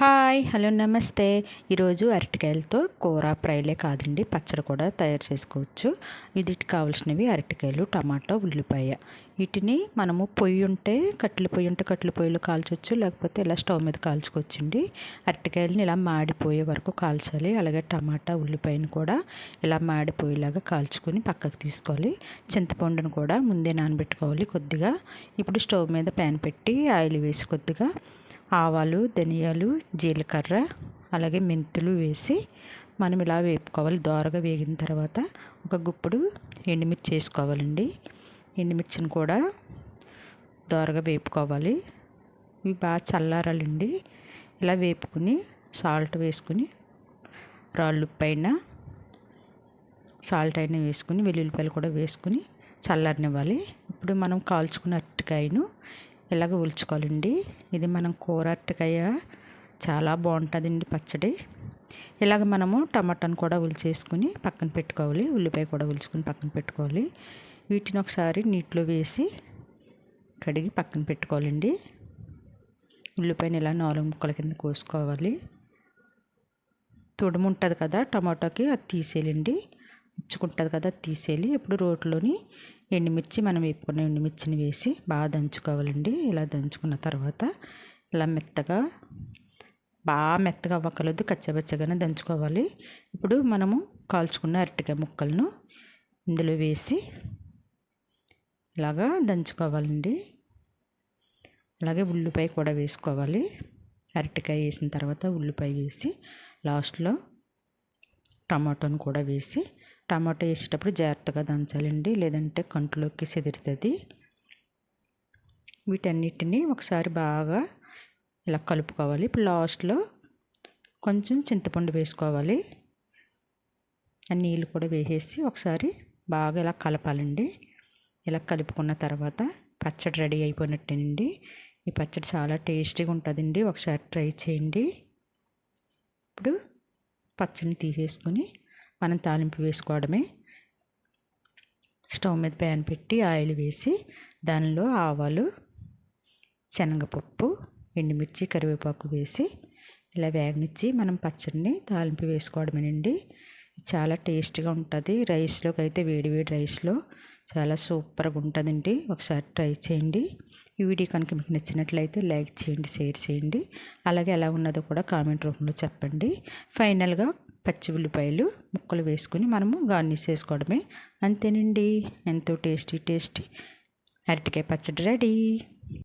Hi hello నమస్తే. ఈరోజు అరటికాయలతో కూర ఫ్రైలే కాదండి. పచ్చడి కూడా తయారు చేసుకోవచ్చు. వీటికి కావాల్సినవి అరటికాయలు టమాటా ఉల్లిపాయ. వీటిని మనము పొయ్యి ఉంటే కట్టెల పొయ్యి ఉంటే కట్టెల పొయ్యిలో కాల్చవచ్చు లేకపోతే ఇలా స్టవ్ మీద కాల్చుకోవచ్చండి. అరటికాయలని ఇలా మాడిపోయే వరకు కాల్చాలి. అలాగే టమాటా ఉల్లిపాయను కూడా ఇలా మాడిపోయేలాగా కాల్చుకొని పక్కకు తీసుకోవాలి. చింతపండును కూడా ముందే నానబెట్టుకోవాలి కొద్దిగా. ఇప్పుడు స్టవ్ మీద ప్యాన్ పెట్టి ఆయిల్ వేసి కొద్దిగా ఆవాలు ధనియాలు జీలకర్ర అలాగే మెంతులు వేసి మనం ఇలా వేపుకోవాలి. దోరగా వేగిన తర్వాత ఒక గుప్పుడు ఎండుమిర్చి వేసుకోవాలండి. ఎండుమిర్చిని కూడా దోరగా వేపుకోవాలి. ఇవి బాగా చల్లారాలండి. ఇలా వేపుకుని సాల్ట్ వేసుకుని రాళ్ళు పైన సాల్ట్ అయినా వేసుకుని వెల్లుల్లిపాయలు కూడా వేసుకుని చల్లారనివ్వాలి. ఇప్పుడు మనం కాల్చుకున్న అరటికాయను ఇలాగ ఉల్చుకోవాలండి ఇది మనం కూర అరటికాయ చాలా బాగుంటుందండి పచ్చడి. ఇలాగ మనము టమాటాను కూడా ఉల్చేసుకుని పక్కన పెట్టుకోవాలి. ఉల్లిపాయ కూడా ఉల్చుకుని పక్కన పెట్టుకోవాలి. వీటిని ఒకసారి నీటిలో వేసి కడిగి పక్కన పెట్టుకోవాలండి. ఉల్లిపాయని ఇలా నాలుగు ముక్కల కింద కోసుకోవాలి. తుడుముంటుంది కదా టమాటాకి అది తీసేయాలండి. ఇచ్చుకుంటుంది కదా అది తీసేయాలి. ఇప్పుడు రోట్లోని ఎండుమిర్చి మనం వేపుకున్న ఎండుమిర్చిని వేసి బాగా దంచుకోవాలండి. ఇలా దంచుకున్న తర్వాత ఇలా మెత్తగా బాగా మెత్తగా అవ్వకలదు కచ్చబచ్చగానే దంచుకోవాలి. ఇప్పుడు మనము కాల్చుకున్న అరటికాయ ముక్కలను ఇందులో వేసి ఇలాగా దంచుకోవాలండి. అలాగే ఉల్లిపాయ కూడా వేసుకోవాలి. అరటికాయ వేసిన తర్వాత ఉల్లిపాయ వేసి లాస్ట్లో టమాటోను కూడా వేసి టమాటో వేసేటప్పుడు జాగ్రత్తగా దంచాలండి లేదంటే కంట్లోకి చెదురుతుంది. వీటన్నిటిని ఒకసారి బాగా ఇలా కలుపుకోవాలి. ఇప్పుడు లాస్ట్లో కొంచెం చింతపండు వేసుకోవాలి. ఆ నీళ్ళు కూడా వేసేసి ఒకసారి బాగా ఇలా కలపాలండి. ఇలా కలుపుకున్న తర్వాత పచ్చడి రెడీ అయిపోయినట్టేనండి. ఈ పచ్చడి చాలా టేస్టీగా ఉంటుందండి. ఒకసారి ట్రై చేయండి. ఇప్పుడు పచ్చడిని తీసేసుకొని మనం తాలింపు వేసుకోవడమే. స్టవ్ మీద ప్యాన్ పెట్టి ఆయిల్ వేసి దానిలో ఆవాలు శనగపప్పు ఎండుమిర్చి కరివేపాకు వేసి ఇలా వేగనిచ్చి మనం పచ్చడిని తాలింపు వేసుకోవడమేనండి. చాలా టేస్ట్గా ఉంటుంది. రైస్లోకి అయితే వేడి వేడి రైస్లో చాలా సూపర్గా ఉంటుందండి. ఒకసారి ట్రై చేయండి. ఈ వీడియో కనుక మీకు నచ్చినట్లయితే లైక్ చేయండి షేర్ చేయండి. అలాగే ఎలా ఉన్నదో కూడా కామెంట్ రూపంలో చెప్పండి. ఫైనల్గా పచ్చి ఉల్లిపాయలు ముక్కలు వేసుకుని మనము గార్నిష్ చేసుకోవడమే. అంతేనండి. ఎంతో టేస్టీ టేస్టీ. అరటికాయ పచ్చడి రెడీ.